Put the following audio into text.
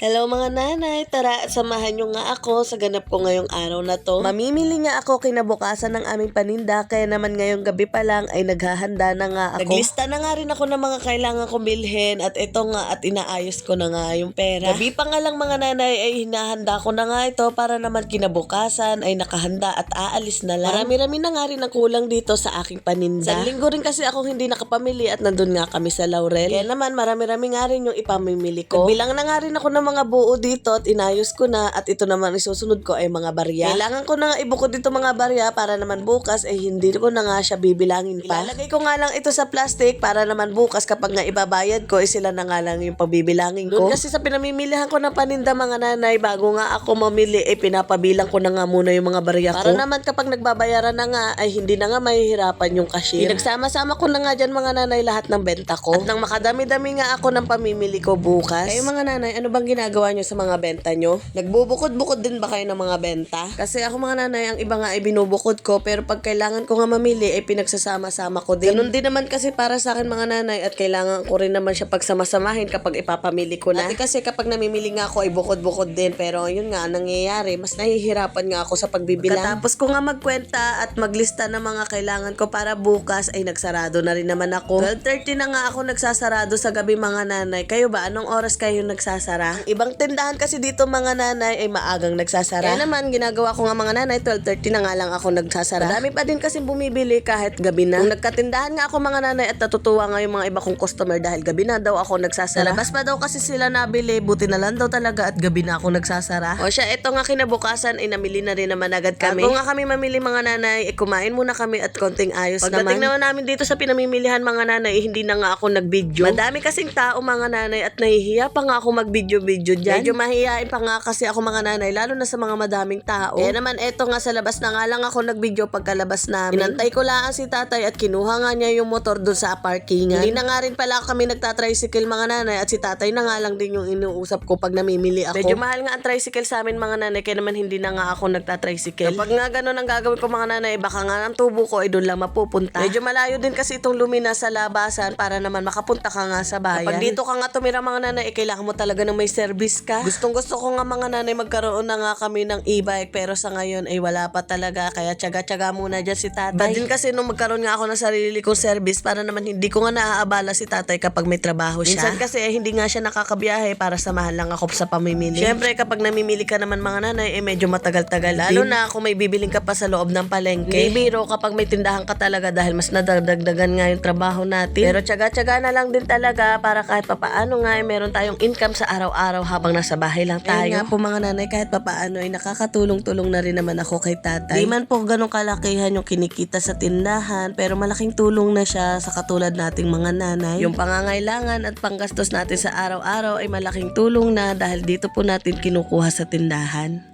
Hello mga nanay, tara samahan nyo nga ako sa ganap ko ngayong araw na to. Mamimili nga ako kinabukasan ng aming paninda kaya naman ngayong gabi pa lang ay naghahanda na nga ako. Naglista na nga rin ako ng mga kailangan kong bilhin at ito nga at inaayos ko na nga yung pera. Gabi pa nga lang mga nanay ay hinahanda ko na nga ito para naman kinabukasan ay nakahanda at aalis na lang. Marami-rami na nga rin ang kulang dito sa aking paninda. Sa linggo rin kasi ako hindi nakapamili at nandun nga kami sa Laurel. Kaya naman marami-rami nga rin yung ipamimili ko. Nagbilang na nga rin ako ng mga buo dito at inayos ko na at ito naman isusunod ko ay mga barya. Kailangan ko na nga ibukod dito mga barya para naman bukas ay hindi ko na nga siya bibilangin pa. Ilalagay ko nga lang ito sa plastic para naman bukas kapag nga ibabayad ko ay sila na nga lang yung pabibilangin ko. Doon kasi sa pinamimilihan ko ng paninda mga nanay bago nga ako mamili ay pinapabilang ko na nga muna yung mga barya ko. Para naman kapag nagbabayaran na nga ay hindi na nga mahihirapan yung cashier. Pinagsama-sama ko na nga dyan mga nanay lahat ng benta ko. At nang makadami-dami nga ako ng pamimili ko bukas. Kayo mga nanay, ano bang ginagawa nyo sa mga benta nyo? Nagbubukod-bukod din ba kayo ng mga benta? Kasi ako mga nanay, ang iba nga ay binubukod ko pero pag kailangan ko nga mamili ay pinagsasama-sama ko din. Ganun din naman kasi para sa akin mga nanay at kailangan ko rin naman siya pagsamasamahin kapag ipapamili ko na. At kasi kapag namimili nga ako ay bukod-bukod din pero yun nga ang nangyayari, mas nahihirapan nga ako sa pagbibilang. Tapos ko nga magkwenta at maglista ng mga kailangan ko para bukas ay nagsarado na rin naman ako. 12.30 na nga ako nagsasarado sa gabi mga nanay. Kayo ba? Anong oras kayo nagsasara? Ang ibang tindahan kasi dito mga nanay ay maagang nagsasara. Kaya naman ginagawa ko nga mga nanay 12.30 na nga lang ako nagsasara. Madami pa din kasi bumibili kahit gabi na. Kung nagkatindahan nga ako mga nanay at natutuwa nga yung mga iba kong customer dahil gabi na daw ako nagsasara. Labas pa daw kasi sila nabili, buti na lang daw talaga at gabi na ako nagsasara. O siya, ito nga kinabukasan ay namili na rin naman agad kami. Bago nga kami mamili mga nanay, eh, kumain muna kami at konting ayos Pagdating naman. naman namin dito sa pinamimilihan mga nanay, eh, hindi na nga ako nag-video. Madami kasing tao mga nanay at nahihiya pa nga ako mag-video-video dyan. Medyo mahihain pa nga kasi ako mga nanay, lalo na sa mga madaming tao. Kaya naman eto nga sa labas na nga lang ako nag-video pagkalabas namin. Inantay ko lang si tatay at kinuha nga niya yung motor doon sa parkingan. Hindi na nga rin pala kami nagtatricycle mga nanay at si tatay na nga lang din yung inuusap ko pag namimili ako. Medyo mahal nga ang tricycle sa amin mga nanay kaya naman hindi na nga ako nagtatricycle. Kapag nga ganun ang gagawin ko mga nanay, baka nga ang tubo ko ay doon lang mapupunta. Medyo malayo din kasi itong lumina sa labasan para naman makapunta ka nga sa bayan. Kapag dito ka nga tumira mga nanay, eh, kailangan mo talaga ng may service ka. Gustong gusto ko nga mga nanay magkaroon na nga kami ng e-bike pero sa ngayon ay wala pa talaga kaya tsaga-tsaga muna dyan si tatay. Din kasi nung magkaroon nga ako ng sarili kong service para naman hindi ko nga naaabala si tatay kapag may trabaho siya. Minsan kasi eh, hindi nga siya nakakabiyahe para samahan lang ako sa pamimili. Siyempre kapag namimili ka naman mga nanay eh medyo matagal-tagal Lalo na kung may bibiling ka pa sa loob ng palengke. Hindi biro kapag may tindahan ka talaga dahil mas nadagdagan nga yung trabaho natin. Pero tsaga-tsaga na lang din talaga para kahit papaano nga eh, meron tayong income sa araw-araw habang nasa bahay lang tayo. Ayun nga po mga nanay kahit papaano ay nakakatulong-tulong na rin naman ako kay tatay. Di man po ganong kalakihan yung kinikita sa tindahan pero malaking tulong na siya sa katulad nating mga nanay. Yung pangangailangan at panggastos natin sa araw-araw ay malaking tulong na dahil dito po natin kinukuha sa tindahan.